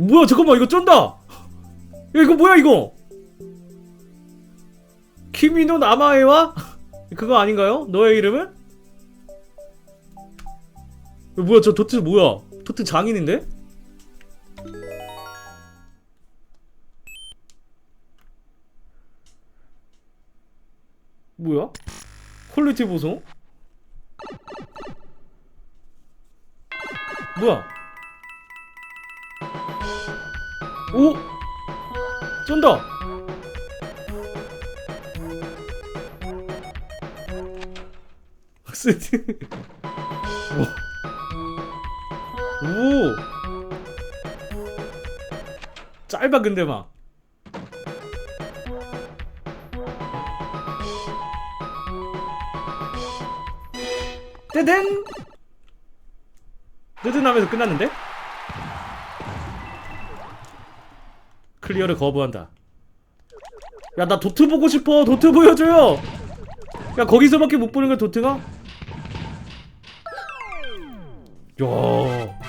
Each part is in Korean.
뭐야 잠깐만 이거 쩐다 야 이거 뭐야 이거 키미노 나마에와 그거 아닌가요? 너의 이름은? 야, 뭐야 저 도트 뭐야 도트 장인인데? 뭐야? 퀄리티 보송? 뭐야? 오! 세트 오. 오! 짧아 근데 막 떼댄 뜨든하면서 끝났는데? 클리어를 거부한다. 야 나 도트 보고 싶어. 도트 보여줘요. 야 거기서밖에 못 보는 거야 도트가? 야.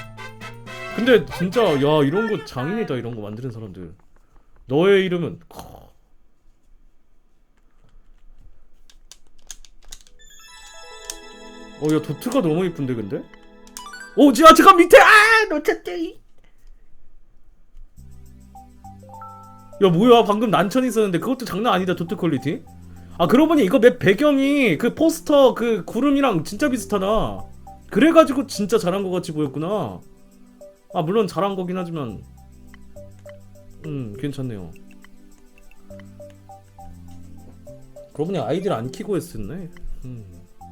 근데 진짜 야 이런 거 장인이다 이런 거 만드는 사람들. 너의 이름은 어야 도트가 너무 이쁜데 근데? 오 지금 잠깐 밑에! 아 놓쳤대 야 뭐야? 방금 난천 있었는데 그것도 장난 아니다 도트 퀄리티? 아 그러고 보니 이거 맵 배경이 그 포스터 그 구름이랑 진짜 비슷하다. 그래가지고 진짜 잘한 것 같이 보였구나. 아 물론 잘한 거긴 하지만. 음 괜찮네요. 그러고 보니 아이디를 안 키고 했었네. 음